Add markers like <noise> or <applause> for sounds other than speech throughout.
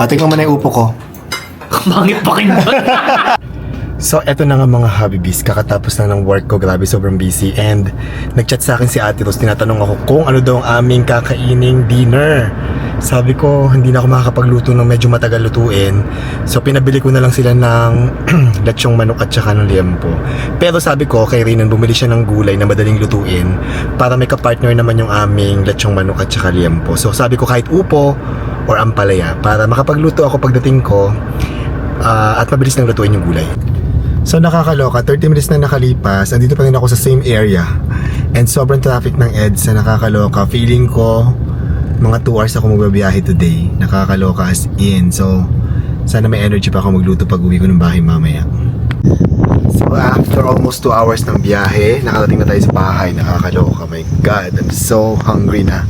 Ah, tingnan mo na yung upo ko. Bangit pa kayo <laughs> So, eto na nga mga Habibis. Kakatapos na ng work ko. Grabe, sobrang busy. And, nagchat sa akin si Ate Rose. Tinatanong ako kung ano daw ang aming kakaining dinner. Sabi ko, hindi na ako makakapagluto ng medyo matagal lutuin. So, pinabili ko na lang sila ng <clears throat> lechong manok at saka ng liempo. Pero sabi ko, kay Rinan, bumili siya ng gulay na madaling lutuin para may kapartner naman yung aming lechong manok at saka liempo. So, sabi ko kahit upo or ampalaya para makapagluto ako pagdating ko ah, at mabilis nang lutuin yung gulay. So nakakaloka, 30 minutes na nakalipas, andito pa rin ako sa same area. And sobrang traffic ng EDSA, nakakaloka. Feeling ko, mga 2 hours ako magbabiyahe today. Nakakaloka as in. So, sana may energy pa ako magluto pag uwi ko ng bahay mamaya. So after almost 2 hours ng biyahe, nakarating na tayo sa bahay. Nakakaloka. My God, I'm so hungry na.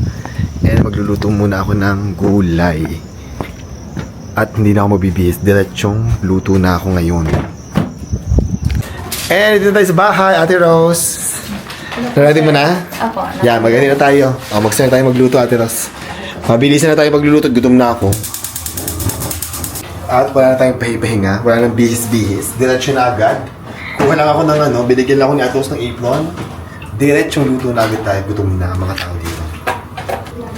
And magluluto muna ako ng gulay. At hindi na ako mabibihis. Diretsyong luto na ako ngayon. Eh, dito tayo sa bahay, Ate Rose. Ready mo na? Ako, na. Yan, magaling na tayo. O, mag-start tayo magluto, Ate Rose. Mabilisan na tayo magluluto, gutom na ako. At wala na tayong pahipahinga, wala nang bihis-bihis. Diretso na agad. Kuha lang ako ng ano, binigyan lang ako ni Ate Rose ng apron. Diretsong luto na agad tayo, gutom na mga tao.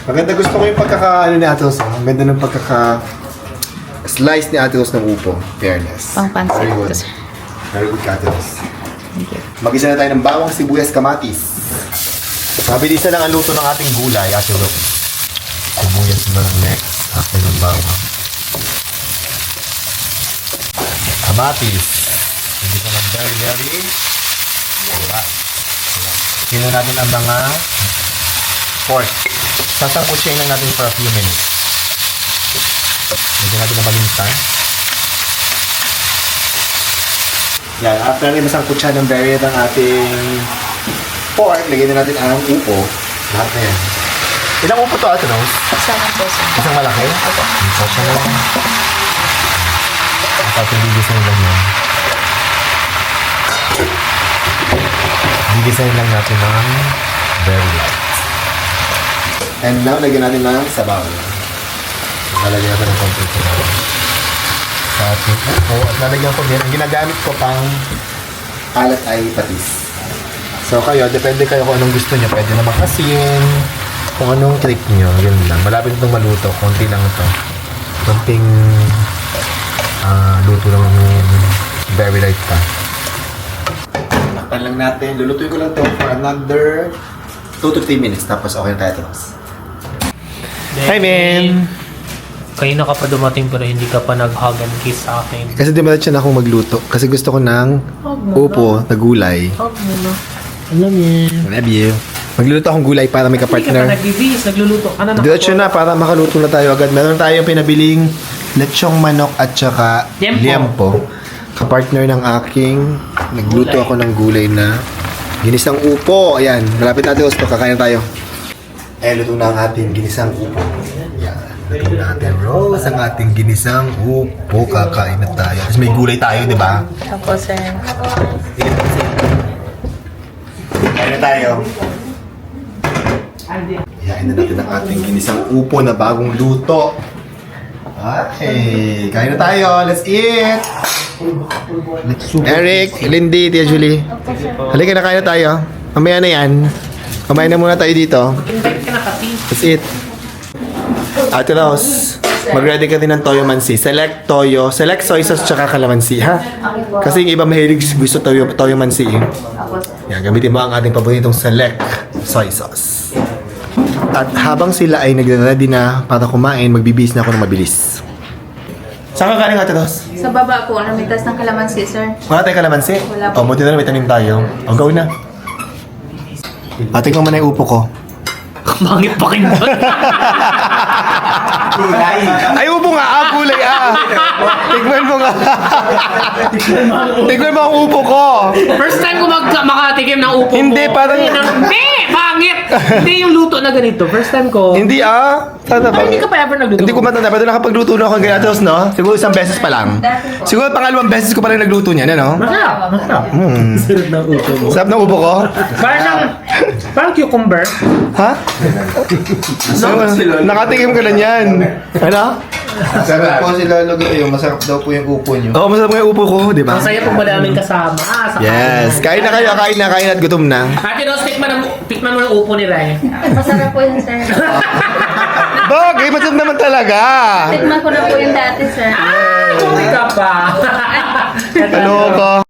Maganda gusto ko yung pagkaka, ano ni Ate Rose, ah. Ang ganda ng pagkaka slice ni Ate Rose ng upo. Fairness. Pang pansit Very good. Very good, Ate Rose. Thank you. Magisa na tayo ng bawang sibuyas kamatis. Mabilisan lang ang luto ng ating gulay, Ate Rose. Sibuyas na lang next. After ng bawang. Kamatis. Hindi ko ng very, very. Alright. Tingnan natin ang mga pork. Sasangkutsayin lang natin for a few minutes. Lagyan natin ng paminta. Yan, after natin masangkutsa ng very ng ating pork, lagyan na natin ang upo. Lahat na yan. Ilang upo to, Ate Rose? Po, sir. Isang malaki? Opo. Isa siya lang. At ating gigisahin lang yan. Gigisahin lang natin ng very light. And now, lagyan natin ng sabaw. Lalagyan natin ng konting sabaw. Sa ating upo. At lalagyan ko din. Ang ginagamit ko pang alat ay patis. So kayo, depende kayo kung anong gusto nyo. Pwede naman asin, kung anong trick nyo. Yun lang. Malapit itong maluto. Konti lang ito. Konting ah, luto lang ng very light pa. Takpan lang natin. Lulutuin ko lang ito for another 2 to 3 minutes. Tapos okay na tayo tapos. Hi, man! Kayo na ka pa dumating pero hindi ka pa nag-hug and kiss sa akin. Kasi dimalat siya na akong magluto. Kasi gusto ko ng upo na gulay. Hug mo na. Alam niya. Love you. Magluluto akong gulay para may Hindi ka pa kapartner. nagbibis, nagluluto ka na. Diretso na para makaluto na tayo agad. Meron tayong pinabiling lechong manok at saka Liempo. liempo. Kapartner ng aking nagluto Gulay. ako ng gulay na ginisang upo. Ayan, malapit natin Osto, kakain na tayo. Eh, luto na ang ating ginisang upo. Yan, luto na natin Rose ang ating ginisang upo. Kakain na tayo. Tapos may gulay tayo, di ba? Opo, sir. Kain na tayo. Iyain na natin ang ating ginisang upo na bagong luto. Okay, kain na tayo. Let's eat! Eric, Lindy, Tia Julie. Halika na, kain na tayo. Mamaya na yan. Kumain na muna tayo dito. Let's eat. Ate Rose, mag-ready ka din ng toyo mansi. Select toyo, select soy sauce tsaka calamansi, ha? Kasi yung iba mahilig gusto toyo, toyo mansi. Eh. Yan, gamitin mo ang ating paboritong select soy sauce. At habang sila ay nagre-ready na para kumain, magbibihis na ako ng mabilis. Saan ka galing, Ate Ros? Sa baba po, namitas ng kalamansi, sir. Wala tayong kalamansi? Wala po. O, buti na lang may tanim tayo. O, go na. Ate ko muna yung upo ko. Bangit pa kayo Ay, upo nga! Ah, kulay ah! Tignan mo nga! Tignan mo ang upo ko! First time ko mag makatikim ng upo Hindi, mo. parang- Hindi, pangit! Hindi yung luto na ganito. First time ko. Hindi ah! Sana ba? Parang hindi ka pa ever nagluto. Hindi ko matanda, pero nakapagluto na ako ng ganatos, no? Siguro isang beses pa lang. Siguro pangalawang beses ko pa lang nagluto niyan, ano? Masarap, masarap. Mm. Sarap ng upo mo. Sarap ng upo ko? Parang, parang cucumber. Ha? So, nakatikim ka na niyan. Ano? Sarap po sila lalo kayo. Masarap daw po yung upo nyo. Oo, masarap nga yung upo ko, di ba? Masaya pag madaming kasama. Ah, sa Yes. Kain na kayo, kain na, kain at gutom na. Ate Rose, tikman, ang, tikman mo ng upo ni Rai. Masarap po yun, sir. <laughs> Bagay, masarap naman talaga. Tikman ko na po yung dati, sir. Uwi ka pa. <laughs> Hello ko.